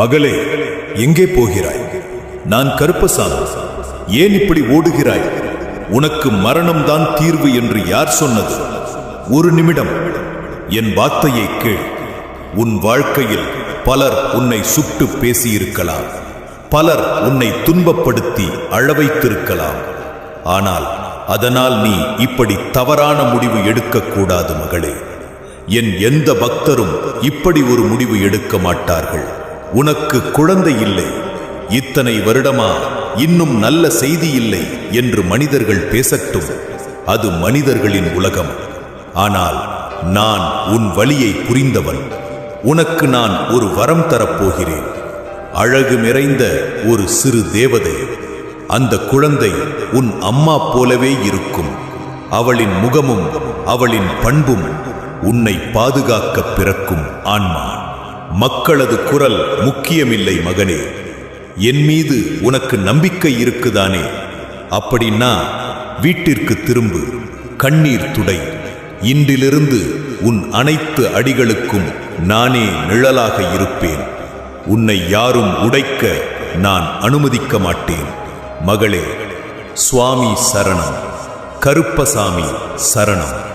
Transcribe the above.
மகளே எங்கே போகிறாய்? நான் கருப்பசாமி. ஏன் இப்படி ஓடுகிறாய்? உனக்கு மரணம்தான் தீர்வு என்று யார் சொன்னது? ஒரு நிமிடம். என் வார்த்தையை கேள். உன் வாழ்க்கையில் பலர் உன்னை சுட்டு பேசியிருக்கலாம். பலர் உன்னை துன்பப்படுத்தி அழவைத்திருக்கலாம் ஆனால் அதனால் நீ இப்படி தவறான முடிவு எடுக்கக்கூடாது மகளே. என் எந்த பக்தரும் இப்படி ஒரு முடிவு எடுக்க மாட்டார்கள். உனக்கு குழந்தை இல்லை. இத்தனை வருடமா இன்னும் நல்ல செய்தி இல்லை என்று மனிதர்கள் பேசட்டும். அது மனிதர்களின் உலகம். ஆனால் நான் உன் வழியை புரிந்தவன். உனக்கு நான் ஒரு வரம் தரப்போகிறேன். அழகு நிறைந்த ஒரு சிறு தேவதை. அந்த குழந்தை உன் அம்மா போலவே இருக்கும். அவளின் முகமும் அவளின் பண்பும் உன்னை பாதுகாக்க பிறக்கும் ஆன்மான். மக்களது குரல் முக்கியமில்லை மகனே. என் மீது உனக்கு நம்பிக்கை இருக்குதானே? அப்படின்னா வீட்டிற்கு திரும்பு கண்ணீர் துடை. இன்றிலிருந்து உன் அனைத்து அடிகளுக்கும் நானே நிழலாக இருப்பேன். உன்னை யாரும் உடைக்க நான் அனுமதிக்க மாட்டேன். மகளே சுவாமி சரணம் கருப்பசாமி சரணம்.